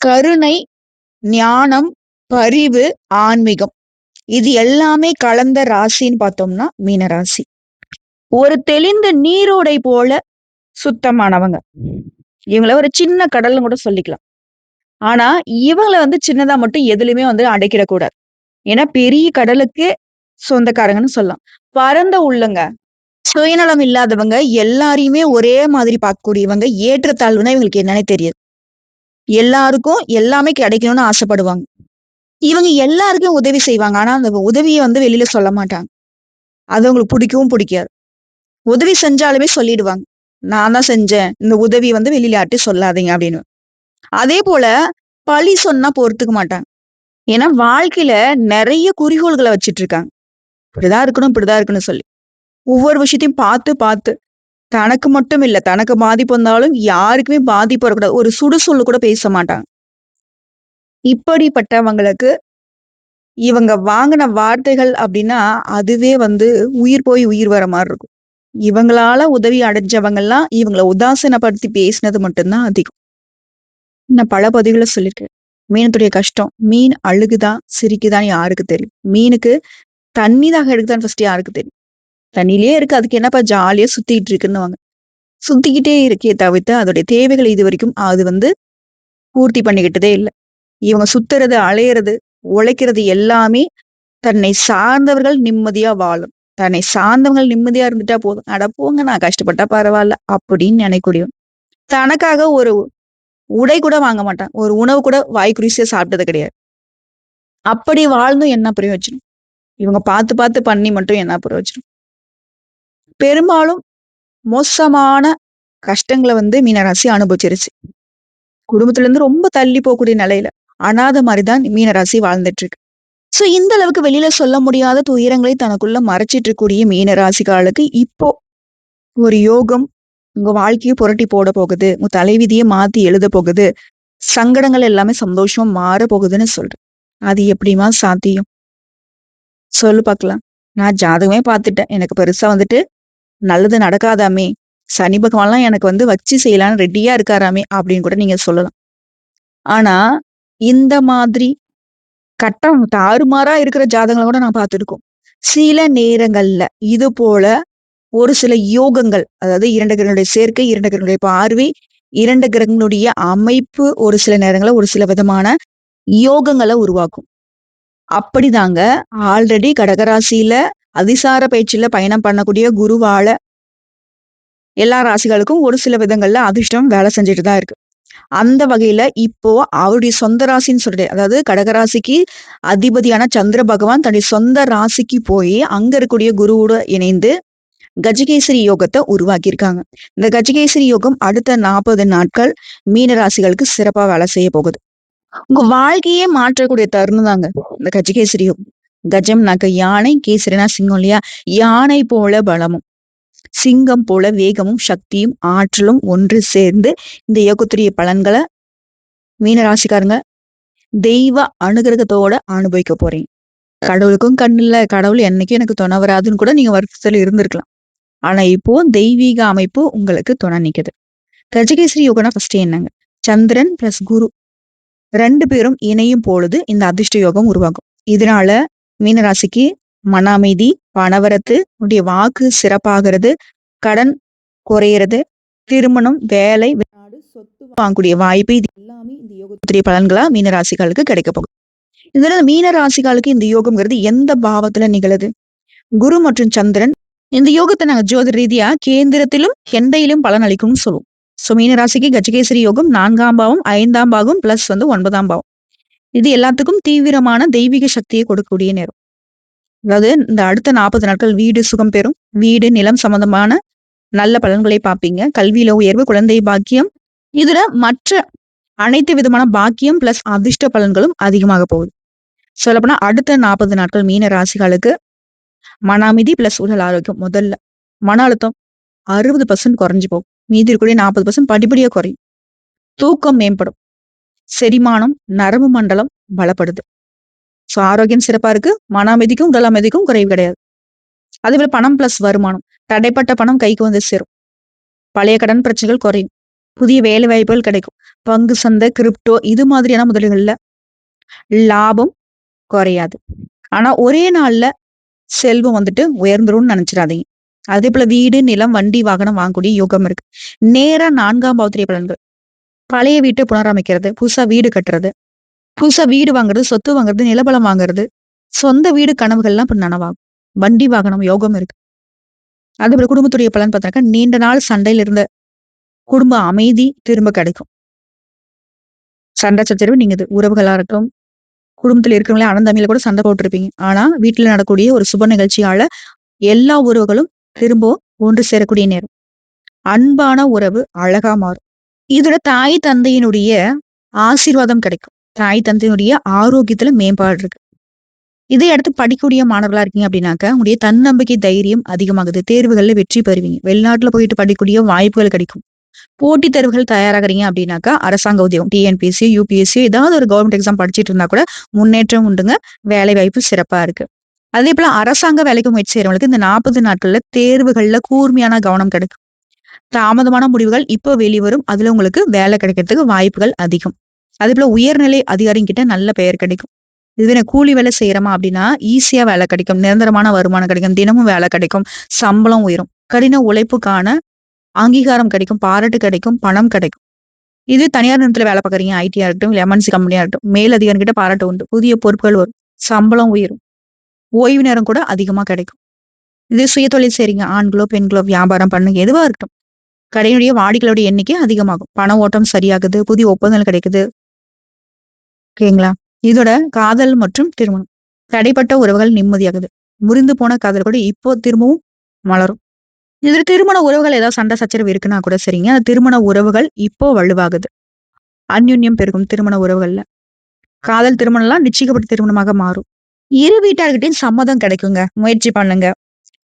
கருணை ஞானம் பரிவு ஆன்மீகம். இது எல்லாமே கலந்த ராசின்னு பார்த்தோம்னா மீனராசி. ஒரு தெளிந்த நீரோடை போல சுத்தமானவங்க. இவங்கள ஒரு சின்ன கடல்னு கூட சொல்லிக்கலாம். ஆனா இவங்கள வந்து சின்னதா மட்டும் எதுலையுமே வந்து அடைக்கிடக்கூடாது ஏன்னா பெரிய கடலுக்கு சொந்தக்காரங்கன்னு சொல்லலாம். பரந்த உள்ளங்க. சுயநலம் இல்லாதவங்க எல்லாரையுமே ஒரே மாதிரி பார்க்கக்கூடியவங்க ஏற்றத்தாழ்வுனா இவங்களுக்கு என்னன்னே தெரியாது. எல்லாருக்கும் எல்லாமே கிடைக்கணும்னு ஆசைப்படுவாங்க. இவங்க எல்லாருக்கும் உதவி செய்வாங்க. ஆனா அந்த உதவியை வந்து வெளியில சொல்ல மாட்டாங்க. அது அவங்களுக்கு பிடிக்கவும் பிடிக்காது. உதவி செஞ்சாலுமே சொல்லிடுவாங்க. நான் தான் செஞ்சேன். இந்த உதவி வந்து வெளியில ஆட்டி சொல்லாதீங்க அப்படின்னு. அதே போல பழி சொன்னா பொறுத்துக்க மாட்டாங்க. ஏன்னா வாழ்க்கையில நிறைய குறிக்கோள்களை வச்சிட்டு இருக்காங்க. இப்படிதான் இருக்கணும் இப்படிதான் இருக்கணும்னு சொல்லி. ஒவ்வொரு விஷயத்தையும் பார்த்து பார்த்து. தனக்கு மட்டும் இல்ல தனக்கு பாதிப்பு வந்தாலும் யாருக்குமே பாதிப்பு வரக்கூடாது ஒரு சுடுசொல்லு கூட பேச மாட்டாங்க. இப்படிப்பட்டவங்களுக்கு இவங்க வாங்கின வார்த்தைகள் அப்படின்னா அதுவே வந்து உயிர் போய் உயிர் வர மாதிரி இருக்கும். இவங்களால உதவி அடைஞ்சவங்கெல்லாம் இவங்களை உதாசீனப்படுத்தி பேசினது மட்டும்தான் அதிகம். நான் பல பதிவுகளை சொல்லியிருக்கேன். மீனத்துடைய கஷ்டம். மீன் அழுகுதான் சிரிக்குதான் யாருக்கு தெரியும்? மீனுக்கு தண்ணி தாக எடுக்குதான் ஃபர்ஸ்ட் யாருக்கு தெரியும்? தண்ணியிலே இருக்கு. அதுக்கு என்னப்பா ஜாலியா சுத்திட்டு இருக்குன்னு வாங்க சுத்திக்கிட்டே இருக்கே தவிர்த்து அதோடைய தேவைகளை இது வரைக்கும் அது வந்து பூர்த்தி பண்ணிக்கிட்டதே இல்லை. இவங்க சுத்துறது அலையிறது உழைக்கிறது எல்லாமே தன்னை சார்ந்தவர்கள் நிம்மதியா வாழும். தன்னை சார்ந்தவர்கள் நிம்மதியா இருந்துட்டா போதும். அட போங்க நான் கஷ்டப்பட்டா பரவாயில்ல அப்படின்னு நினைக்கூடியவன் தனக்காக ஒரு உடை கூட வாங்க மாட்டான். ஒரு உணவு கூட வாய்க்குறிசியா சாப்பிட்டது கிடையாது. அப்படி வாழ்ந்தும் என்ன பிரயோஜனம் இவங்க பார்த்து பார்த்து பண்ணி மட்டும் என்ன பிரயோஜனம் பெரும்பாலும் மோசமான கஷ்டங்களை வந்து மீனராசி அனுபவிச்சிருச்சு. குடும்பத்திலேருந்து ரொம்ப தள்ளி போகக்கூடிய நிலையில அனாத மாதிரிதான் மீனராசி வாழ்ந்துட்டு இருக்கு ஸோ இந்த அளவுக்கு வெளியில சொல்ல முடியாத துயரங்களை தனக்குள்ள மறைச்சிட்டு இருக்கக்கூடிய மீனராசிக்காலுக்கு இப்போ ஒரு யோகம் உங்க வாழ்க்கையை புரட்டி போட போகுது. உங்க தலைவிதியை மாத்தி எழுத போகுது. சங்கடங்கள் எல்லாமே சந்தோஷமா மாற போகுதுன்னு சொல்றேன் அது எப்படிமா சாத்தியம்? சொல்லு பார்க்கலாம். நான் ஜாதகமே பார்த்துட்டேன். எனக்கு பெருசா வந்துட்டு நல்லது நடக்காதாமே சனி பகவான்லாம் எனக்கு வந்து வச்சு செய்யலான்னு ரெடியா இருக்காராமே அப்படின்னு கூட நீங்க சொல்லலாம். ஆனா இந்த மாதிரி கட்டம் தாறுமாறா இருக்கிற ஜாதகங்களை கூட நான் பார்த்துருக்கோம். சில நேரங்கள்ல இது போல ஒரு சில யோகங்கள் அதாவது இரண்டு கிரகங்களுடைய சேர்க்கை இரண்டு கிரகங்களுடைய பார்வை இரண்டு கிரகங்களுடைய அமைப்பு ஒரு சில நேரங்களில் ஒரு சில விதமான யோகங்களை உருவாக்கும். அப்படிதாங்க ஆல்ரெடி கடகராசியில அதிசார பயிற்சியில பயணம் பண்ணக்கூடிய குருவால எல்லா ராசிகளுக்கும் ஒரு சில விதங்கள்ல அதிர்ஷ்டம் வேலை செஞ்சுட்டு தான் இருக்கு. அந்த வகையில இப்போ அவருடைய சொந்த ராசின்னு சொல்லிட்டு அதாவது கடகராசிக்கு அதிபதியான சந்திர பகவான் தன்னுடைய சொந்த ராசிக்கு போய் அங்க இருக்கக்கூடிய குருவோட இணைந்து கஜகேசரி யோகத்தை உருவாக்கியிருக்காங்க. இந்த கஜகேசரி யோகம் அடுத்த நாற்பது நாட்கள் மீன ராசிகளுக்கு சிறப்பா வேலை செய்ய போகுது. உங்க வாழ்க்கையே மாற்றக்கூடிய தருணம் தாங்க இந்த கஜகேசரி யோகம். கஜம்னாக்க யானை கேசரினா சிங்கம் இல்லையா? யானை போல பலமும் சிங்கம் போல வேகமும் சக்தியும் ஆற்றலும் ஒன்று சேர்ந்து இந்த யோகத்துடைய பலன்களை மீனராசிக்காரங்க தெய்வ அனுகிரகத்தோட அனுபவிக்க போறீங்க. கடவுளுக்கும் கண் இல்ல கடவுள் என்னைக்கும் எனக்கு துணை வராதுன்னு கூட நீங்க வருஷத்துல இருந்திருக்கலாம். ஆனா இப்போ தெய்வீக அமைப்பு உங்களுக்கு துணை நிக்குது. கஜகேசரி யோகனா ஃபர்ஸ்ட் என்னங்க? சந்திரன் பிளஸ் குரு. ரெண்டு பேரும் இணையும் பொழுது இந்த அதிர்ஷ்ட யோகம் உருவாகும். இதனால மீனராசிக்கு மன அமைதி பணவரத்து உடைய வாக்கு சிறப்பாகிறது கடன் குறையிறது திருமணம் வேலை வெளிநாடு சொத்து வாங்கக்கூடிய வாய்ப்பு இது எல்லாமே இந்த யோகத்துடைய பலன்களா மீனராசிகளுக்கு கிடைக்க போகுது. இதுல மீனராசிகளுக்கு இந்த யோகம்ங்கிறது எந்த பாவத்துல நிகழுது? குரு மற்றும் சந்திரன் இந்த யோகத்தை நாங்க ஜோதி ரீதியா கேந்திரத்திலும் கெண்டையிலும் பலன் அளிக்கும்னு சொல்லுவோம். ஸோ மீனராசிக்கு கஜகேசரி யோகம் நான்காம் பாவம் ஐந்தாம் பாகம் பிளஸ் வந்து ஒன்பதாம் பாவம். இது எல்லாத்துக்கும் தீவிரமான தெய்வீக சக்தியை கொடுக்கக்கூடிய நேரம். அதாவது இந்த அடுத்த நாற்பது நாட்கள் வீடு சுகம் பெறும். வீடு நிலம் சம்பந்தமான நல்ல பலன்களை பார்ப்பீங்க. கல்வியில உயர்வு குழந்தை பாக்கியம். இதுல மற்ற அனைத்து விதமான பாக்கியம் பிளஸ் அதிர்ஷ்ட பலன்களும் அதிகமாக போகுது. சொல்லப்போனா அடுத்த நாற்பது நாட்கள் மீன ராசிகளுக்கு மன அமைதி பிளஸ் உடல் ஆரோக்கியம். முதல்ல மன அழுத்தம் அறுபது பர்சன்ட் குறைஞ்சு போகும். மீதி இருக்கக்கூடிய நாற்பது பர்சன்ட் படிப்படியாக குறையும். தூக்கம் மேம்படும். செரிமானம் நரம்பு மண்டலம் பலப்படுது. ஸோ ஆரோக்கியம் சிறப்பா இருக்கு. மன அமைதிக்கும் உடல் அமைதிக்கும் குறைவு கிடையாது. அதே போல பணம் பிளஸ் வருமானம். தடைப்பட்ட பணம் கைக்கு வந்து சேரும். பழைய கடன் பிரச்சனைகள் குறையும். புதிய வேலை வாய்ப்புகள் கிடைக்கும். பங்கு சந்தை கிரிப்டோ இது மாதிரியான முதலீடுகள்ல லாபம் குறையாது. ஆனா ஒரே நாள்ல செல்வம் வந்துட்டு உயர்ந்துரும்னு நினைச்சிடாதீங்க. அதே போல வீடு நிலம் வண்டி வாகனம் வாங்கக்கூடிய யோகம் இருக்கு. நேரா நான்காம் பாவத்திரிய பலன்கள். பழைய வீட்டை புனரமைக்கிறது புதுசா வீடு கட்டுறது புதுசா வீடு வாங்குறது சொத்து வாங்குறது நிலபலம் வாங்குறது சொந்த வீடு கனவுகள்லாம் இப்ப நனவாகும். வண்டி வாகனம் யோகம் இருக்கு. அது போல குடும்பத்துடைய பலன் பார்த்தாக்கா நீண்ட நாள் சண்டையில இருந்த குடும்ப அமைதி திரும்ப கிடைக்கும். சண்டை சச்சரவு நீங்க இது உறவுகளா இருக்கும் குடும்பத்துல இருக்கிறவங்களே அனந்தமையில கூட சண்டை போட்டிருப்பீங்க. ஆனா வீட்டுல நடக்கூடிய ஒரு சுப நிகழ்ச்சியால எல்லா உறவுகளும் திரும்ப ஒன்று சேரக்கூடிய நேரம். அன்பான உறவு அழகா மாறும். இதோட தாய் தந்தையினுடைய ஆசீர்வாதம் கிடைக்கும். தாய் தந்தையினுடைய ஆரோக்கியத்துல மேம்பாடு இருக்கு. இதை அடுத்து படிக்கக்கூடிய மாணவர்களா இருக்கீங்க அப்படின்னாக்க உங்களுடைய தன்னம்பிக்கை தைரியம் அதிகமாகுது. தேர்வுகள்ல வெற்றி பெறுவீங்க. வெளிநாட்டுல போயிட்டு படிக்கக்கூடிய வாய்ப்புகள் கிடைக்கும். போட்டித் தேர்வுகள் தயாராகிறீங்க அப்படின்னாக்கா அரசாங்க உதயம் டிஎன்பிஎஸ்சி யூபிஎஸ்சி ஏதாவது ஒரு கவர்மெண்ட் எக்ஸாம் படிச்சுட்டு இருந்தா கூட முன்னேற்றம் உண்டுங்க. வேலை வாய்ப்பு சிறப்பா இருக்கு. அதே போல அரசாங்க வேலைக்கு முயற்சி செய்யறவங்களுக்கு இந்த நாற்பது நாட்கள்ல தேர்வுகள்ல கூர்மையான கவனம் கிடைக்கும். தாமதமான முடிவுகள் இப்போ வெளிவரும். அதுல உங்களுக்கு வேலை கிடைக்கிறதுக்கு வாய்ப்புகள் அதிகம். அதே போல உயர்நிலை அதிகாரிங்கிட்ட நல்ல பெயர் கிடைக்கும். இதுவே கூலி வேலை செய்யறோமா அப்படின்னா ஈஸியா வேலை கிடைக்கும். நிரந்தரமான வருமானம் கிடைக்கும். தினமும் வேலை கிடைக்கும். சம்பளம் உயரும். கடின உழைப்புக்கான அங்கீகாரம் கிடைக்கும். பாராட்டு கிடைக்கும். பணம் கிடைக்கும். இது தனியார் நிறுவனத்துல வேலை பார்க்குறீங்க. ஐடியா இருக்கட்டும் இல்லை எம்என்சி கம்பெனியா இருக்கட்டும் மேல் அதிகாரி கிட்ட பாராட்டு உண்டு. புதிய பொறுப்புகள் வரும். சம்பளம் உயரும். ஓய்வு நேரம் கூட அதிகமா கிடைக்கும். இது சுயதொழில் செய்றீங்க. ஆண்களோ பெண்களோ வியாபாரம் பண்ணுங்க. எதுவா இருக்கட்டும். கடையினுடைய வாடிக்கையோட எண்ணிக்கை அதிகமாகும். பண ஓட்டம் சரியாகுது புதிய ஒப்பந்தங்கள் கிடைக்குது. ஓகேங்களா? இதோட காதல் மற்றும் திருமணம். தடைப்பட்ட உறவுகள் நிம்மதியாகுது. முறிந்து போன காதல் கூட இப்போ திரும்பவும் மலரும். இதுல திருமண உறவுகள் ஏதாவது சண்டை சச்சரவு இருக்குன்னா கூட சரிங்க. அந்த திருமண உறவுகள் இப்போ வலுவாகுது. அந்யுன்யம் பெருகும் திருமண உறவுகள்ல. காதல் திருமணம்லாம் நிச்சயிக்கப்பட்ட திருமணமாக மாறும். இரு வீட்டார்கிட்டையும் சம்மதம் கிடைக்குங்க. முயற்சி பண்ணுங்க.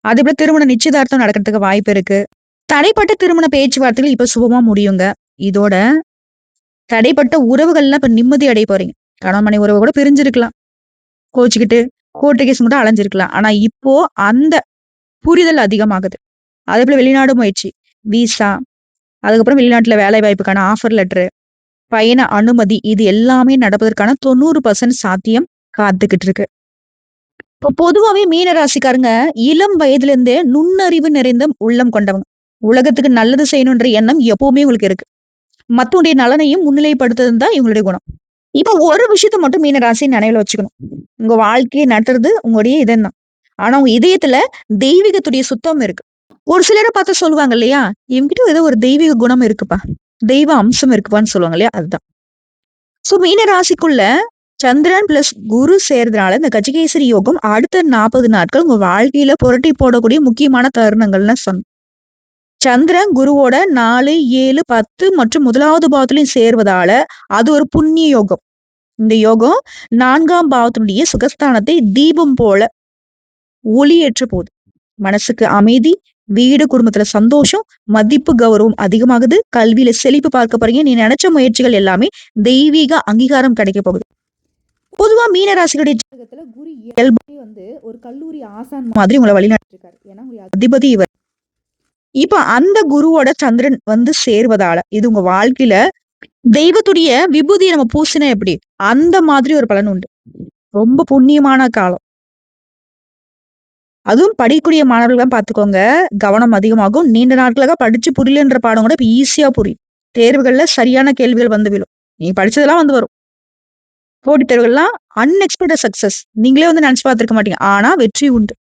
அதே போல திருமண நிச்சயதார்த்தம் நடக்கிறதுக்கு வாய்ப்பு இருக்கு. தடைப்பட்ட திருமண பேச்சுவார்த்தைகள் இப்ப சுபமா முடியுங்க. இதோட தடைப்பட்ட உறவுகள்லாம் இப்ப நிம்மதி அடைய போறீங்க. கணவன் மனை உறவு கூட பிரிஞ்சிருக்கலாம். கோச்சிக்கிட்டு கோர்ட்டு கேஸ் மட்டும் அலைஞ்சிருக்கலாம். ஆனா இப்போ அந்த புரிதல் அதிகமாகுது. அதே போல வெளிநாடு முயற்சி விசா அதுக்கப்புறம் வெளிநாட்டுல வேலை வாய்ப்புக்கான ஆஃபர் லெட்டரு பயண அனுமதி இது எல்லாமே நடப்பதற்கான தொண்ணூறு பர்சன்ட் சாத்தியம் காத்துக்கிட்டு இருக்கு. இப்போ பொதுவாவே மீன ராசிக்காரங்க இளம் வயதுல இருந்தே நுண்ணறிவு நிறைந்த உள்ளம் கொண்டவங்க. உலகத்துக்கு நல்லது செய்யணுன்ற எண்ணம் எப்பவுமே உங்களுக்கு இருக்கு. மத்தவுடைய நலனையும் முன்னிலைப்படுத்துறது தான் இவங்களுடைய குணம். இப்ப ஒரு விஷயத்த மட்டும் மீன ராசி வச்சுக்கணும். உங்க வாழ்க்கையை நடத்துறது உங்களுடைய இதம் தான் ஆனா உங்க இதயத்துல தெய்வீகத்துடைய சுத்தம் இருக்கு. ஒரு சிலரை பார்த்து சொல்லுவாங்க இல்லையா? இவங்கிட்ட ஏதோ ஒரு தெய்வீக குணம் இருக்குப்பா. தெய்வ அம்சம் இருக்குப்பான்னு சொல்லுவாங்க இல்லையா? அதுதான். சோ மீன ராசிக்குள்ள சந்திரன் பிளஸ் குரு சேர்றதுனால இந்த கஜகேசரி யோகம் அடுத்த நாற்பது நாட்கள் உங்க வாழ்க்கையில புரட்டி போடக்கூடிய முக்கியமான தருணங்கள்னு சொன்னோம் சந்திரன் குருவோட நாலு ஏழு பத்து மற்றும் முதலாவது பாவத்திலையும் சேர்வதால அது ஒரு புண்ணிய யோகம். இந்த யோகம் நான்காம் பாவத்தினுடைய சுகஸ்தானத்தை தீபம் போல ஒளியேற்ற போகுது மனசுக்கு அமைதி வீடு குடும்பத்துல சந்தோஷம் மதிப்பு கௌரவம் அதிகமாகுது. கல்வியில செழிப்பு பார்க்க போறீங்க. நீ நினைச்ச முயற்சிகள் எல்லாமே தெய்வீக அங்கீகாரம் கிடைக்க போகுது. பொதுவா மீனராசிகளுடைய ஜாதகத்துல குரு இயல்பு வந்து ஒரு கல்லூரி ஆசான் மாதிரி உங்களை வழிநடத்திருக்காரு. ஏன்னா அதிபதி இவர். இப்ப அந்த குருவோட சந்திரன் வந்து சேர்வதால இது உங்க வாழ்க்கையில தெய்வத்துடைய விபூதியை நம்ம பூசினா எப்படி? அந்த மாதிரி ஒரு பலன் உண்டு. ரொம்ப புண்ணியமான காலம். அதுவும் படிக்கக்கூடிய மாணவர்கள் பார்த்துக்கோங்க கவனம் அதிகமாகும். நீண்ட நாட்களாக படிச்சு புரியலன்ற பாடம் கூட இப்ப ஈஸியா புரியும். தேர்வுகள்ல சரியான கேள்விகள் வந்து விழும். நீ படிச்சதெல்லாம் வந்து வரும். போட்டி தேர்வுகள்லாம் அன்எக்ஸ்பெக்டட் சக்சஸ் நீங்களே வந்து நினைச்சு பார்த்திருக்க மாட்டீங்க. ஆனா வெற்றி உண்டு.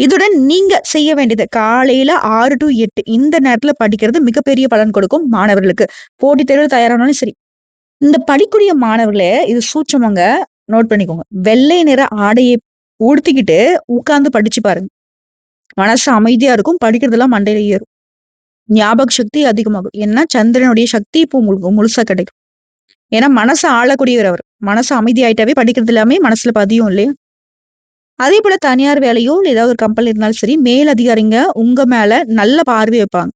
இதுடன் நீங்க செய்ய வேண்டியது காலையில ஆறு டு எட்டு இந்த நேரத்துல படிக்கிறது மிகப்பெரிய பலன் கொடுக்கும் மாணவர்களுக்கு. போட்டித் தேர்வு தயாரானாலும் சரி. இந்த படிக்கூடிய மாணவர்களே இது சூட்சமங்க. நோட் பண்ணிக்கோங்க. வெள்ளை நிற ஆடையை உடுத்திக்கிட்டு உட்கார்ந்து படிச்சு பாருங்க. மனசு அமைதியா இருக்கும். படிக்கிறதெல்லாம் மண்டையில ஏறும். ஞாபக சக்தி அதிகமாகும். ஏன்னா சந்திரனுடைய சக்தி இப்போ உங்களுக்கு முழுசா கிடைக்கும். ஏன்னா மனசை ஆளக்கூடியவர் அவர். மனசு அமைதியாயிட்டாவே படிக்கிறது எல்லாமே மனசுல பதியும் இல்லையா? அதே போல தனியார் வேலையோ இல்ல ஏதாவது ஒரு கம்பெனி இருந்தாலும் சரி மேல் அதிகாரிங்க உங்க மேல நல்ல பார்வை வைப்பாங்க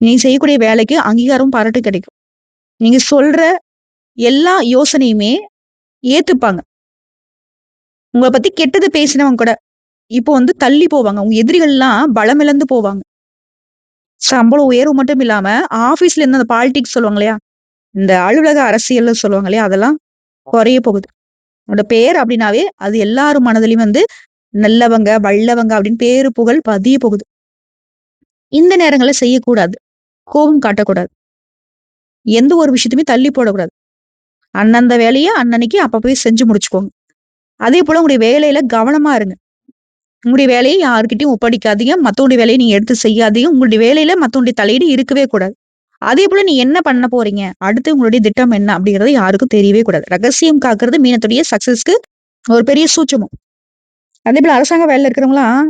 நீ செய்யக்கூடிய வேலைக்கு அங்கீகாரம் பாராட்டு கிடைக்கும் நீங்க சொல்ற எல்லா யோசனையுமே ஏத்துப்பாங்க உங்களை பத்தி கெட்டது பேசினவங்க கூட இப்போ வந்து தள்ளி போவாங்க உங்க எதிரிகள்லாம் பலம் இழந்து போவாங்க சம்பளம் உயர்வு மட்டும் இல்லாம, ஆஃபீஸ்ல இருந்து அந்த பாலிடிக்ஸ் சொல்லுவாங்க இல்லையா? இந்த அலுவலக அரசியல் சொல்லுவாங்க இல்லையா? அதெல்லாம் குறைய போகுது. உன்னோட பேர் அப்படின்னாவே, அது எல்லாரும் மனதிலயும் வந்து நல்லவங்க, வல்லவங்க அப்படின்னு பேரு, புகழ் பதிய போகுது. இந்த நேரங்களை செய்யக்கூடாது. கோபம் காட்டக்கூடாது. எந்த ஒரு விஷயத்தையுமே தள்ளி போடக்கூடாது. அந்தந்த வேலையை அன்னன்னைக்கு அப்பப்பவே செஞ்சு முடிச்சுக்கோங்க. அதே போல உங்களுடைய வேலையில கவனமா இருங்க. உங்களுடைய வேலையை யாருக்கிட்டையும் ஒப்படைக்காதீங்க. மத்தவங்களுடைய வேலைய நீங்க எடுத்து செய்யாதீங்க. உங்களுடைய வேலையில மத்தவங்களுடைய தலையீடு இருக்கவே கூடாது. அதே போல நீ என்ன பண்ண போறீங்க? அடுத்து உங்களுடைய திட்டம் என்ன? அப்படிங்கிறது யாருக்கும் தெரியவே கூடாது. ரகசியம் காக்கிறது மீனத்துடைய சக்சஸ்க்கு ஒரு பெரிய சூட்சமம். அதே போல அரசாங்க வேலையில இருக்கிறவங்களாம்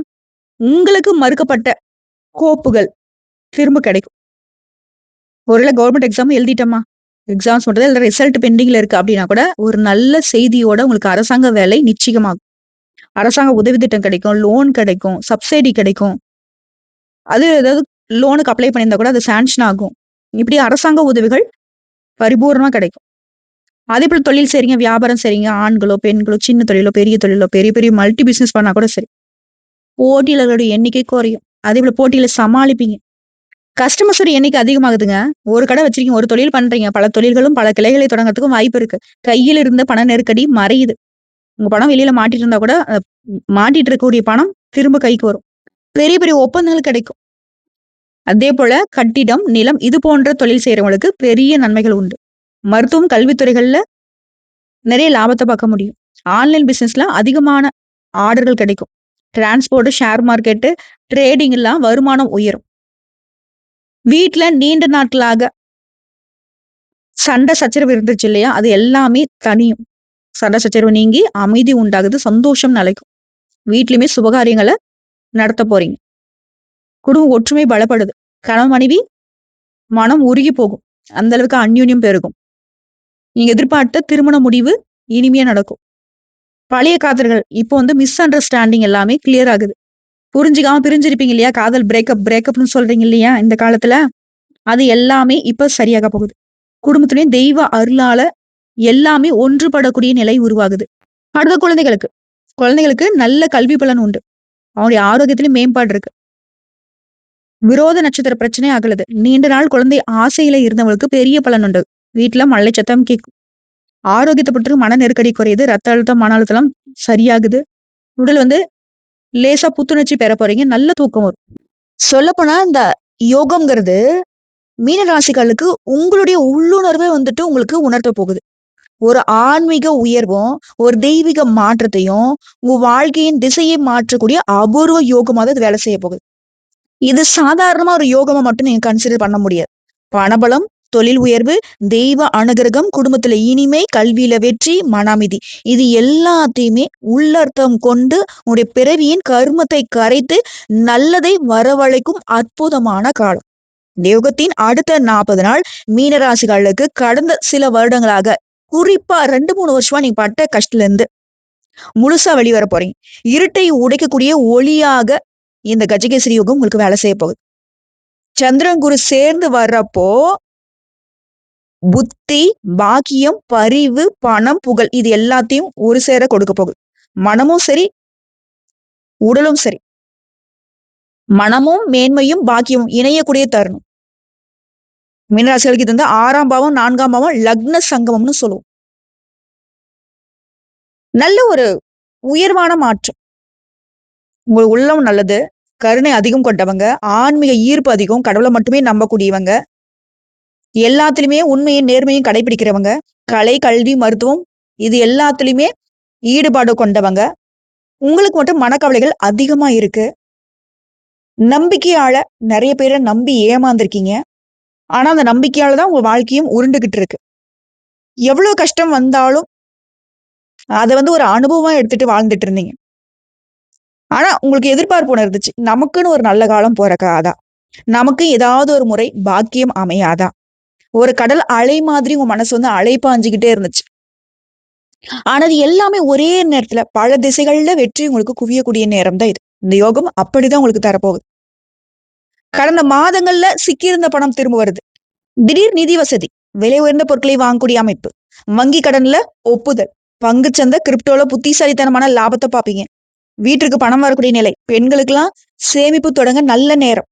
உங்களுக்கு மறுக்கப்பட்ட கோப்புகள் திரும்ப கிடைக்கும். ஒருவேளை கவர்மெண்ட் எக்ஸாம் எழுதிட்டோமா? எக்ஸாம்ஸ் மட்டும் இல்லை ரிசல்ட் பெண்டிங்ல இருக்கு அப்படின்னா கூட, ஒரு நல்ல செய்தியோட உங்களுக்கு அரசாங்க வேலை நிச்சயமாகும். அரசாங்க உதவி திட்டம் கிடைக்கும், லோன் கிடைக்கும், சப்சிடி கிடைக்கும். அது ஏதாவது லோனுக்கு அப்ளை பண்ணியிருந்தா கூட அது சாங்ஷன் ஆகும். இப்படி அரசாங்க உதவிகள் பரிபூர்ணமாக கிடைக்கும். அதே போல் தொழில் செய்றீங்க, வியாபாரம் செய்றீங்க, ஆண்களோ, பெண்களோ, சின்ன தொழிலோ, பெரிய தொழிலோ, பெரிய பெரிய மல்டி பிஸ்னஸ் பண்ணால் கூட சரி. போட்டியாளர்களுடைய எண்ணிக்கை குறையும். அதே போல போட்டியில சமாளிப்பீங்க. கஸ்டமர்ஸோட எண்ணிக்கை அதிகமாகுதுங்க. ஒரு கடை வச்சிருக்கீங்க, ஒரு தொழில் பண்றீங்க. பல தொழில்களும், பல கிளைகளை தொடங்குறதுக்கும் வாய்ப்பு இருக்கு. கையில் இருந்த பண நெருக்கடி மறையுது. உங்க பணம் வெளியில மாட்டிட்டு இருந்தா கூட, மாட்டிட்டு இருக்கக்கூடிய பணம் திரும்ப கைக்கு வரும். பெரிய பெரிய ஒப்பந்தங்கள் கிடைக்கும். அதே போல கட்டிடம், நிலம் இது போன்ற தொழில் செய்யறவங்களுக்கு பெரிய நன்மைகள் உண்டு. மருத்துவம், கல்வித்துறைகள்ல நிறைய லாபத்தை பார்க்க முடியும். ஆன்லைன் பிசினஸ்ல அதிகமான ஆர்டர்கள் கிடைக்கும். டிரான்ஸ்போர்ட், ஷேர் மார்க்கெட், ட்ரேடிங் எல்லாம் வருமானம் உயரும். வீட்டுல நீண்ட நாட்களாக சண்டை சச்சரவு இருந்துச்சு இல்லையா? அது எல்லாமே தனியும் சண்டை சச்சரவு நீங்கி அமைதி உண்டாகுது. சந்தோஷம் நிலைக்கும். வீட்லயுமே சுபகாரியங்களை நடத்த போறீங்க. குடும்ப ஒற்றுமை பலப்படுது. கணவன், மனைவி மனம் உருகி போகும். அந்த அளவுக்கு அந்யூன்யம் பெருகும். நீங்க எதிர்பார்த்த திருமண முடிவு இனிமையா நடக்கும். பழைய காதல்கள் இப்போ வந்து மிஸ் அண்டர்ஸ்டாண்டிங் எல்லாமே கிளியர் ஆகுது. புரிஞ்சுக்காம பிரிஞ்சிருப்பீங்க இல்லையா? காதல் பிரேக்கப் பிரேக்கப்னு சொல்றீங்க இல்லையா? இந்த காலத்துல. அது எல்லாமே இப்ப சரியாக போகுது. குடும்பத்துலயும் தெய்வ அருளால எல்லாமே ஒன்றுபடக்கூடிய நிலை உருவாகுது. அடுத்த குழந்தைகளுக்கு. குழந்தைகளுக்கு நல்ல கல்வி பலன் உண்டு. அவனுடைய ஆரோக்கியத்திலும் மேம்பாடு இருக்கு. விரோத நட்சத்திர பிரச்சனை அகலுது. நீண்ட நாள் குழந்தை ஆசையில இருந்தவங்களுக்கு பெரிய பலன் உண்டு. வீட்டுல மழலை சத்தம் கேட்கும். பற்றி மன நெருக்கடி குறையுது. ரத்த அழுத்தம், மன அழுத்தம் சரியாகுது. உடல் வந்து லேசா புத்துணர்ச்சி பெற போறீங்க. நல்ல தூக்கம் வரும். சொல்லப்போனா இந்த யோகம்ங்கிறது மீனராசிகளுக்கு உங்களுடைய உள்ளுணர்வே வந்துட்டு உங்களுக்கு உணர்த்த போகுது. ஒரு ஆன்மீக உயர்வும், ஒரு தெய்வீக மாற்றத்தையும், உங்க வாழ்க்கையின் திசையை மாற்றக்கூடிய அபூர்வ யோகமாக இது வேலை செய்ய போகுது. இது சாதாரணமா ஒரு யோகமா மட்டும் நீங்க கன்சிடர் பண்ண முடியாது. பணபலம், தொழில் உயர்வு, தெய்வ அனுகிரகம், குடும்பத்துல இனிமை, கல்வியில வெற்றி, மன இது எல்லாத்தையுமே உள்ளர்த்தம் கொண்டு உங்களுடைய பிறவியின் கருமத்தை கரைத்து நல்லதை வரவழைக்கும் அற்புதமான காலம். இந்த அடுத்த 40 நாள் மீனராசிகளுக்கு கடந்த சில வருடங்களாக குறிப்பா 2, 3 வருஷமா நீங்க பட்ட கஷ்டத்துல இருந்து முழுசா வெளிவர போறீங்க. இருட்டை உடைக்கக்கூடிய ஒளியாக இந்த கஜகேசரி யோகம் உங்களுக்கு வேலை செய்ய போகுது. சந்திரன், குரு சேர்ந்து வர்றப்போ புத்தி, பாக்கியம், பரிவு, பணம், புகழ் இது எல்லாத்தையும் ஒரு சேர கொடுக்க போகுது. மனமும் சரி, உடலும் சரி. மனமும், மேன்மையும், பாக்கியமும் இணையக்கூடிய தருணம். மீனராசிகளுக்கு இது வந்து ஆறாம் பாவம், நான்காம் பாவம் லக்ன சங்கமம்னு சொல்லுவோம். நல்ல ஒரு உயர்வான மாற்றம். உங்க உள்ளம் நல்லது. கருணை அதிகம் கொண்டவங்க. ஆன்மீக ஈர்ப்பு அதிகம். கடவுளை மட்டுமே நம்பக்கூடியவங்க. எல்லாத்துலயுமே உண்மையும், நேர்மையும் கடைபிடிக்கிறவங்க. கலை, கல்வி, மருத்துவம் இது எல்லாத்துலயுமே ஈடுபாடு கொண்டவங்க. உங்களுக்கு மட்டும் மனக்கவலைகள் அதிகமா இருக்கு. நம்பிக்கையால நிறைய பேரை நம்பி ஏமாந்துருக்கீங்க. ஆனா, அந்த நம்பிக்கையால தான் உங்க வாழ்க்கையும் உருண்டுகிட்டு இருக்கு. எவ்வளவு கஷ்டம் வந்தாலும் அதை வந்து ஒரு அனுபவமா எடுத்துட்டு வாழ்ந்துட்டு இருந்தீங்க. ஆனா, உங்களுக்கு எதிர்பார்ப்பு உணர்ந்துச்சு இருந்துச்சு. நமக்குன்னு ஒரு நல்ல காலம் பொறக்காதா? நமக்கு ஏதாவது ஒரு முறை பாக்கியம் அமையாதா? ஒரு கடல் அலை மாதிரி உங்க மனசு வந்து அலை பாஞ்சுகிட்டே இருந்துச்சு. ஆனா, அது எல்லாமே ஒரே நேரத்துல பல திசைகள்ல வெற்றி உங்களுக்கு குவியக்கூடிய நேரம் தான் இது. இந்த யோகம் அப்படிதான் உங்களுக்கு தரப்போகுது. கடந்த மாதங்கள்ல சிக்கியிருந்த பணம் திரும்ப வருது. திடீர் நிதி வசதி, விலை உயர்ந்த பொருட்களை வாங்கக்கூடிய அமைப்பு, வங்கி கடன்ல ஒப்புதல், பங்கு சந்தை கிரிப்டோல புத்திசாலித்தனமான லாபத்தை பாப்பீங்க வீட்டிற்கு பணம் வரக்கூடிய நிலை. பெண்களுக்கெல்லாம் சேமிப்பு தொடங்க நல்ல நேரம்.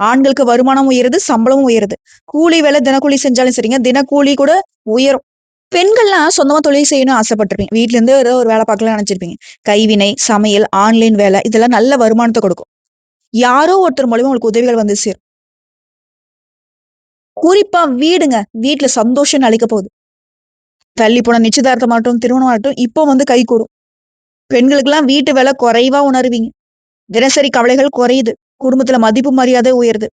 ஆண்களுக்கு வருமானம் உயருது சம்பளமும் உயருது. கூலி வேலை தினக்கூலி செஞ்சாலும் சரிங்க. தினக்கூலி கூட உயரும். பெண்கள்லாம் சொந்தமா தொழில் செய்யணும்னு ஆசைப்பட்டிருப்பீங்க. வீட்ல இருந்து ஏதோ ஒரு வேலை பார்க்கலாம் நினைச்சிருப்பீங்க. கைவினை சமையல் ஆன்லைன் வேலை இதெல்லாம் நல்ல வருமானத்தை கொடுக்கும். யாரோ ஒருத்தர் மூலியமா உங்களுக்கு உதவிகள் வந்து சேரும். குறிப்பா வீடுங்க. வீட்டுல சந்தோஷம் அளிக்க போகுது தள்ளி போன நிச்சயதார்த்தமாகட்டும் திருமணமாகட்டும் இப்போ வந்து கை கூடும். பெண்களுக்கெல்லாம் வீட்டு வேலை குறைவா உணர்வீங்க. தினசரி கவலைகள் குறையுது. குடும்பத்துல மதிப்பு மரியாதை உயருது.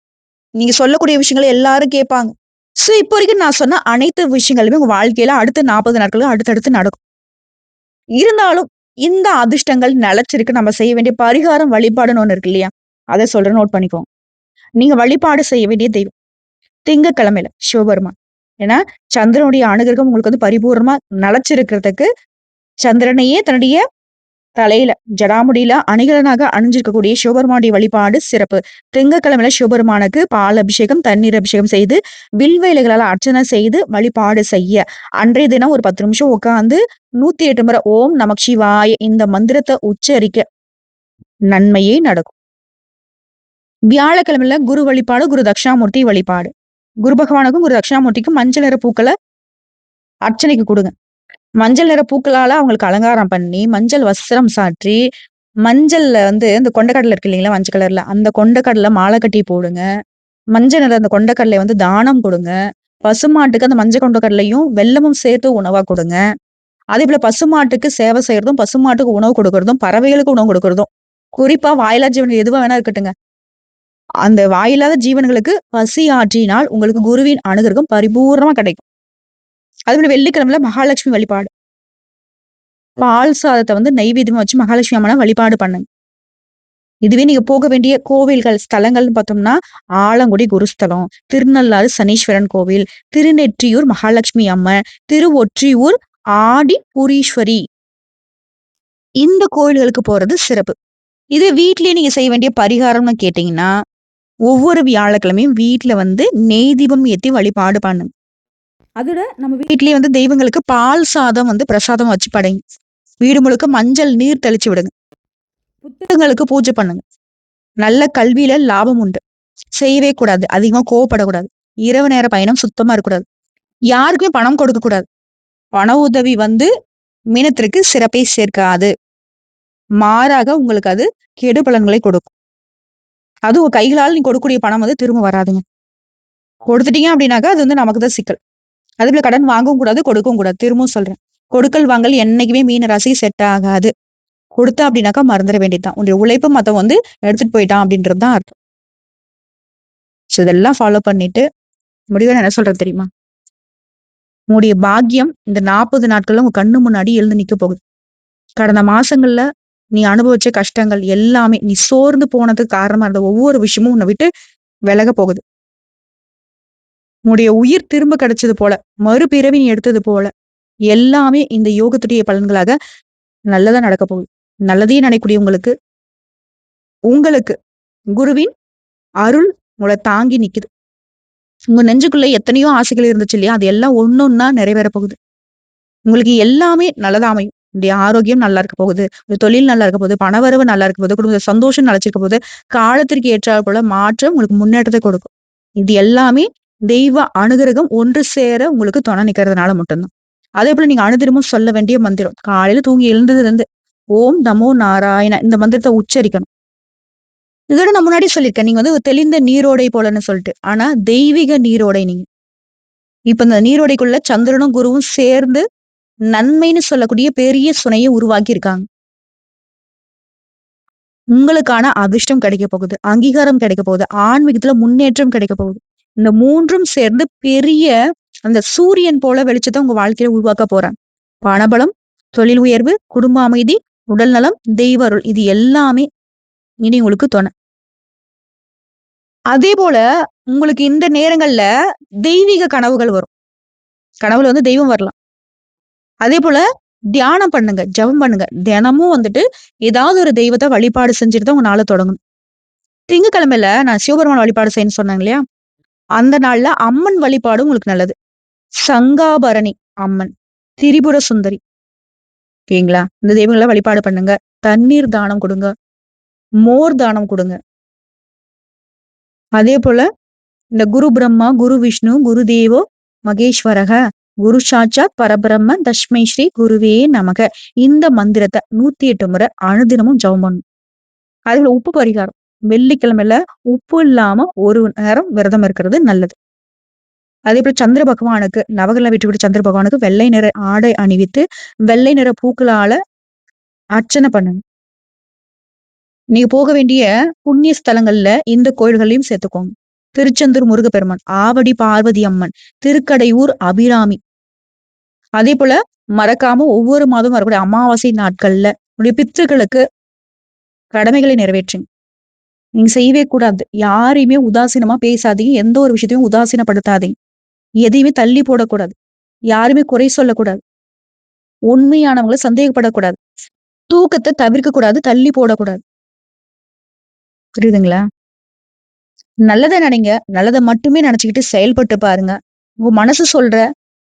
நீங்க சொல்லக்கூடிய விஷயங்களை எல்லாரும் கேட்பாங்க. சோ இப்போ வரைக்கும் நான் சொன்ன அனைத்து விஷயங்களுமே உங்க வாழ்க்கையில அடுத்த நாற்பது நாட்களுக்கு அடுத்தடுத்து நடக்கும். இருந்தாலும் இந்த அதிர்ஷ்டங்கள் நிலைச்சிருக்கு. நம்ம செய்ய வேண்டிய பரிகாரம் வழிபாடுன்னு ஒன்று இருக்கு இல்லையா? அதை சொல்றேன் நோட் பண்ணிக்கோங்க. நீங்க வழிபாடு செய்ய வேண்டிய தெய்வம். திங்கக்கிழமையில சிவபெருமான். ஏன்னா சந்திரனுடைய அனுகிரகம் உங்களுக்கு வந்து பரிபூர்ணமா நிலச்சிருக்கிறதுக்கு சந்திரனையே தன்னுடைய தலையில ஜடாமுடியில அணிகலனாக அணிஞ்சிருக்கக்கூடிய சிவபெருமானுடைய வழிபாடு சிறப்பு. திங்கக்கிழமையில சிவபெருமானுக்கு பால் அபிஷேகம் தண்ணீர் அபிஷேகம் செய்து வில்வேலைகளால் அர்ச்சனை செய்து வழிபாடு செய்ய. அன்றைய தினம் ஒரு பத்து நிமிஷம் உட்காந்து நூத்தி எட்டு முறை ஓம் நமக் சிவாய இந்த மந்திரத்தை உச்சரிக்க நன்மையே நடக்கும். வியாழக்கிழமையில குரு வழிபாடு குரு தட்சிணாமூர்த்தி வழிபாடு. குரு பகவானுக்கும் குரு தட்சிணாமூர்த்திக்கும் மஞ்சள் நிற பூக்களை அர்ச்சனைக்கு கொடுங்க. மஞ்சள் நிற பூக்களால அவங்களுக்கு அலங்காரம் பண்ணி மஞ்சள் வஸ்திரம் சாற்றி மஞ்சள்ல வந்து இந்த கொண்டக்கடலை இருக்கு இல்லைங்களா மஞ்சள் கலர்ல அந்த கொண்டக்கடலை மாலை கட்டி போடுங்க. மஞ்சள் நிற அந்த கொண்டக்கடலை வந்து தானம் கொடுங்க. பசுமாட்டுக்கு அந்த மஞ்சள் கொண்டக்கடலையும் வெள்ளமும் சேர்த்து உணவா கொடுங்க. அதே போல பசுமாட்டுக்கு சேவை செய்யறதும் பசுமாட்டுக்கு உணவு கொடுக்கறதும் பறவைகளுக்கு உணவு கொடுக்கறதும். குறிப்பா வாயிலா ஜீவன் எதுவா வேணா இருக்கட்டுங்க. அந்த வாயில்லாத ஜீவன்களுக்கு பசி ஆற்றினால் உங்களுக்கு குருவின் அனுகிரகம் பரிபூர்ணமா கிடைக்கும். அதுபோல வெள்ளிக்கிழமையில மகாலட்சுமி வழிபாடு. பால் சாதத்தை வந்து நைவேத்தியமா வச்சு மகாலட்சுமி அம்மனை வழிபாடு பண்ணுங்க இதுவே நீங்க போக வேண்டிய கோவில்கள் ஸ்தலங்கள்னு பார்த்தோம்னா ஆலங்குடி குருஸ்தலம் திருநள்ளாறு சனீஸ்வரன் கோவில் திருநெற்றியூர் மகாலட்சுமி அம்மன் திருவொற்றியூர் ஆடி புரீஸ்வரி. இந்த கோயில்களுக்கு போறது சிறப்பு. இது வீட்லயே நீங்க செய்ய வேண்டிய பரிகாரம்னு கேட்டீங்கன்னா ஒவ்வொரு வியாழக்கிழமையும் வீட்டுல வந்து நெய் தீபம் ஏத்தி வழிபாடு பண்ணுங்க அதோட நம்ம வீட்லயே வந்து தெய்வங்களுக்கு பால் சாதம் வந்து பிரசாதம் வச்சு படைங்க வீடு முழுக்க மஞ்சள் நீர் தெளிச்சு விடுங்க. புத்தகங்களுக்கு பூஜை பண்ணுங்க. நல்ல கல்வியில லாபம் உண்டு. செய்யவே கூடாது. அதிகமா கோவப்படக்கூடாது. இரவு நேர பயணம் சுத்தமா இருக்கக்கூடாது. யாருக்குமே பணம் கொடுக்க கூடாது. பண உதவி வந்து மீனத்திற்கு சிறப்பை சேர்க்காது. மாறாக உங்களுக்கு அது கெடு பலன்களை கொடுக்கும். அது உங்க கைகளால் நீ கொடுக்கக்கூடிய பணம் வந்து திரும்ப வராதுங்க. கொடுத்துட்டீங்க அப்படின்னாக்கா அது வந்து நமக்கு தான் சிக்கல். அதுக்குள்ள கடன் வாங்கவும் கூடாது கொடுக்கவும் கூடாது. திரும்பவும் சொல்றேன். கொடுக்கல் வாங்கல் என்னைக்குமே மீன ராசி செட் ஆகாது. கொடுத்தா அப்படின்னாக்கா மறந்துட வேண்டியதுதான். உன்னுடைய உழைப்பு மத்தம் வந்து எடுத்துட்டு போயிட்டான் அப்படின்றது தான் அர்த்தம். ஸோ இதெல்லாம் ஃபாலோ பண்ணிட்டு முடிவை என்ன சொல்றது தெரியுமா? உங்களுடைய பாக்கியம் இந்த நாற்பது நாட்கள்ல உங்க கண்ணு முன்னாடி எழுந்து நிக்க போகுது. கடந்த மாசங்கள்ல நீ அனுபவிச்ச கஷ்டங்கள் எல்லாமே நீ சோர்ந்து போனதுக்கு காரணமா இருந்த ஒவ்வொரு விஷயமும் உன்னை விட்டு விலக போகுது. உன்னுடைய உயிர் திரும்ப கிடைச்சது போல மறுபிறவி நீ எடுத்தது போல எல்லாமே இந்த யோகத்துடைய பலன்களாக நல்லதா நடக்க போகுது. நல்லதே நினைக்கூடிய உங்களுக்கு உங்களுக்கு குருவின் அருள் உங்களை தாங்கி நிக்குது. உங்க நெஞ்சுக்குள்ள எத்தனையோ ஆசைகள் இருந்துச்சு இல்லையா? அது எல்லாம் ஒன்னொன்னா நிறைவேற போகுது. உங்களுக்கு எல்லாமே நல்லதா அமையும். உங்களுடைய ஆரோக்கியம் நல்லா இருக்க போகுது. ஒரு தொழில் நல்லா இருக்க போகுது. பணவரவு நல்லா இருக்க போகுது. குடும்ப சந்தோஷம் நினைச்சிருக்க போகுது. காலத்திற்கு ஏற்றாற் போல மாற்றம் உங்களுக்கு முன்னேற்றத்தை கொடுக்கும். இது எல்லாமே தெய்வ அனுகிரகம் ஒன்று சேர உங்களுக்கு துணை நிக்கிறதுனால மட்டும்தான். அதே போல நீங்க அனுதினமும் சொல்ல வேண்டிய மந்திரம் காலையில தூங்கி எழுந்ததுல இருந்து ஓம் நமோ நாராயண இந்த மந்திரத்தை உச்சரிக்கணும். இதோட நான் முன்னாடி சொல்லியிருக்கேன் நீங்க வந்து தெளிந்த நீரோடை போலன்னு சொல்லிட்டு ஆனா தெய்வீக நீரோடை நீங்க. இப்ப இந்த நீரோடைக்குள்ள சந்திரனும் குருவும் சேர்ந்து நன்மைன்னு சொல்லக்கூடிய பெரிய சுனையை உருவாக்கி இருக்காங்க உங்களுக்கான அதிர்ஷ்டம் கிடைக்க போகுது அங்கீகாரம் கிடைக்க போகுது ஆன்மீகத்துல முன்னேற்றம் கிடைக்க போகுது. இந்த மூன்றும் சேர்ந்து பெரிய அந்த சூரியன் போல வெளிச்சத்தை உங்க வாழ்க்கையில உருவாக்க போறேன். பணபலம் தொழில் உயர்வு குடும்ப அமைதி உடல் நலம் தெய்வ அருள் இது எல்லாமே இனி உங்களுக்கு துணை. அதே போல உங்களுக்கு இந்த நேரங்கள்ல தெய்வீக கனவுகள் வரும். கனவுல வந்து தெய்வம் வரலாம். அதே போல தியானம் பண்ணுங்க ஜெபம் பண்ணுங்க. தினமும் வந்துட்டு ஏதாவது ஒரு தெய்வத்தை வழிபாடு செஞ்சுட்டு தான் உங்க நாளை தொடங்கணும். திங்கக்கிழமையில நான் சிவபெருமான் வழிபாடு செய்யணும்னு சொன்னாங்க இல்லையா? அந்த நாள்ல அம்மன் வழிபாடு உங்களுக்கு நல்லது. சங்காபரணி அம்மன் திரிபுர சுந்தரி. ஓகேங்களா? இந்த தெய்வங்களை வழிபாடு பண்ணுங்க. தண்ணீர் தானம் கொடுங்க. மோர் தானம் கொடுங்க. அதே போல இந்த குரு பிரம்மா குரு விஷ்ணு குரு தேவோ மகேஸ்வரக குரு சாட்சாத் பரபிரம்ம தஷ்மை ஸ்ரீ குருவே நமக. இந்த மந்திரத்தை நூத்தி எட்டு முறை அனுதினமும் ஜபம் பண்ணும் அதுல உப்பு பரிகாரம். வெள்ளிக்கிழமையில உப்பு இல்லாம ஒரு நேரம் விரதம் இருக்கிறது நல்லது. அதே போல சந்திர பகவானுக்கு நவகிரக விட்டு சந்திர பகவானுக்கு வெள்ளை நிற ஆடை அணிவித்து வெள்ளை நிற பூக்களால அர்ச்சனை பண்ணுங்க நீங்க போக வேண்டிய புண்ணிய ஸ்தலங்கள்ல இந்த கோயில்களையும் சேர்த்துக்கோங்க. திருச்செந்தூர் முருகப்பெருமான் ஆவடி பார்வதி அம்மன் திருக்கடையூர் அபிராமி. அதே போல மறக்காம ஒவ்வொரு மாதம் வரக்கூடிய அமாவாசை நாட்கள்ல உடைய பித்ருக்களுக்கு கடமைகளை நிறைவேற்றுங்க. நீங்க செய்யவே கூடாது. யாரையுமே உதாசீனமா பேசாதீங்க. எந்த ஒரு விஷயத்தையும் உதாசீனப்படுத்தாதீங்க. எதையுமே தள்ளி போடக்கூடாது. யாருமே குறை சொல்லக்கூடாது. உண்மையானவங்களை சந்தேகப்படக்கூடாது. தூக்கத்தை தவிர்க்க கூடாது தள்ளி போடக்கூடாது. புரியுதுங்களா? நல்லதை நினைங்க. நல்லதை மட்டுமே நினைச்சுக்கிட்டு செயல்பட்டு பாருங்க. உங்க மனசு சொல்ற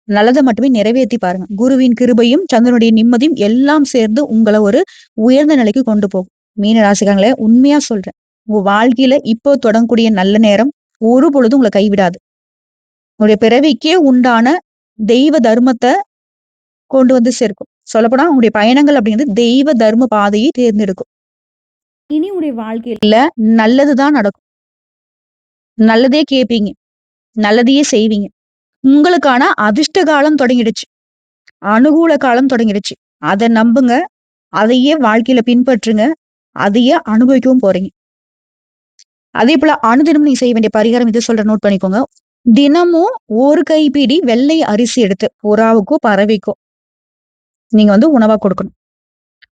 நல்லதை மட்டுமே நிறைவேற்றி பாருங்க. குருவின் கிருபையும் சந்திரனுடைய நிம்மதியும் எல்லாம் சேர்ந்து உங்களை ஒரு உயர்ந்த நிலைக்கு கொண்டு போகும். மீன ராசிக்காங்களே உண்மையா சொல்றேன். உங்க வாழ்க்கையில இப்போ தொடங்கக்கூடிய நல்ல நேரம் ஒரு பொழுதும் உங்களை கைவிடாது. உங்களுடைய பிறவிக்கே உண்டான தெய்வ தர்மத்தை கொண்டு வந்து சேர்க்கும். சொல்லப்போனா உங்களுடைய பயணங்கள் அப்படிங்கிறது தெய்வ தர்ம பாதையை தேர்ந்தெடுக்கும். இனி உங்களுடைய வாழ்க்கையில நல்லதுதான் நடக்கும். நல்லதே கேட்பீங்க நல்லதையே செய்வீங்க. உங்களுக்கான அதிர்ஷ்ட காலம் தொடங்கிடுச்சு. அனுகூல காலம் தொடங்கிடுச்சு. அதை நம்புங்க. அதையே வாழ்க்கையில பின்பற்றுங்க. அதையே அனுபவிக்கவும் போறீங்க. அதே போல அனுதினம் நீ செய்ய வேண்டிய பரிகாரம் இது சொல்ற நோட் பண்ணிக்கோங்க. தினமும் ஒரு கைப்பிடி வெள்ளை அரிசி எடுத்து புறாவுக்கோ பறவைக்கோ நீங்க வந்து உணவா கொடுக்கணும்.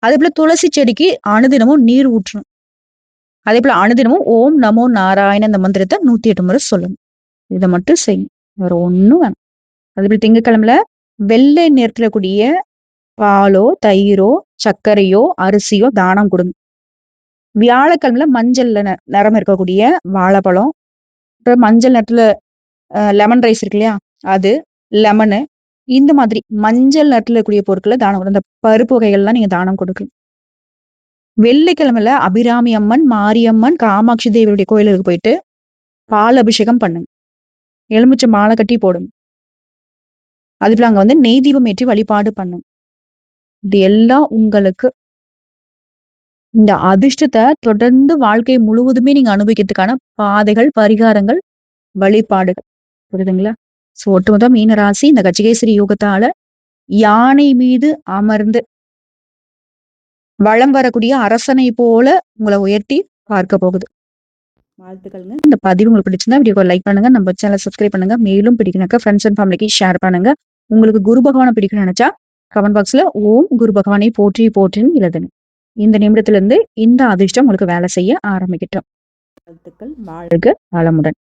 அதே போல துளசி செடிக்கு அனுதினமும் நீர் ஊற்றணும். அதே போல அனுதினமும் ஓம் நமோ நாராயண இந்த மந்திரத்தை நூத்தி எட்டு முறை சொல்லணும். இதை மட்டும் செய்யும் வேற ஒண்ணும் வேணும். அதே போல திங்கக்கிழமையில வெள்ளை நிறத்துல கூடிய பாலோ தயிரோ சர்க்கரையோ அரிசியோ தானம் கொடுங்க. வியாழக்கிழமையில மஞ்சள்ல நிறம் இருக்கக்கூடிய வாழைப்பழம். அப்புறம் மஞ்சள் நிறத்துல லெமன் ரைஸ் இருக்கு இல்லையா? அது லெமனு இந்த மாதிரி மஞ்சள் நிறத்துல இருக்கக்கூடிய பொருட்களை தானம் கொடுக்கும். இந்த பருப்பு வகைகள்லாம் நீங்க தானம் கொடுக்கலாம் வெள்ளிக்கிழமையில அபிராமி அம்மன் மாரியம்மன் காமாட்சி தேவியுடைய கோயிலுக்கு போயிட்டு பால் அபிஷேகம் பண்ணுங்க. எலுமிச்சை மாலை கட்டி போடும். அதுல அங்க வந்து நெய் தீபம் ஏற்றி வழிபாடு பண்ணுங்க. இது எல்லாம் உங்களுக்கு இந்த அதிர்ஷ்டத்தை தொடர்ந்து வாழ்க்கை முழுவதுமே நீங்க அனுபவிக்கிறதுக்கான பாதைகள் பரிகாரங்கள் வழிபாடுகள். புரியுதுங்களா? சோ ஒட்டுமொத்த மீனராசி இந்த கச்சிகேசரி யோகத்தால யானை மீது அமர்ந்து வளம் வரக்கூடிய அரசனை போல உங்களை உயர்த்தி பார்க்க போகுது. வாழ்த்துக்கள்ங்க. இந்த பதிவு உங்களுக்கு பிடிச்சிருந்தா வீடியோ லைக் பண்ணுங்க. நம்ம சேனலை சப்ஸ்கிரைப் பண்ணுங்க. மேலும் பிடிக்கணக்க ஃப்ரெண்ட்ஸ் அண்ட் ஃபேமிலிக்கு ஷேர் பண்ணுங்க. உங்களுக்கு குரு பகவானை பிடிக்கணும்னு நினைச்சா கமெண்ட் பாக்ஸ்ல ஓம் குரு பகவானை போற்றி போற்றின்னு எழுதுங்க இந்த நிமிடத்துல இருந்து இந்த அதிர்ஷ்டம் உங்களுக்கு வேலை செய்ய ஆரம்பிக்கட்டும். வாழ்த்துக்கள். வாழ்க வளமுடன்.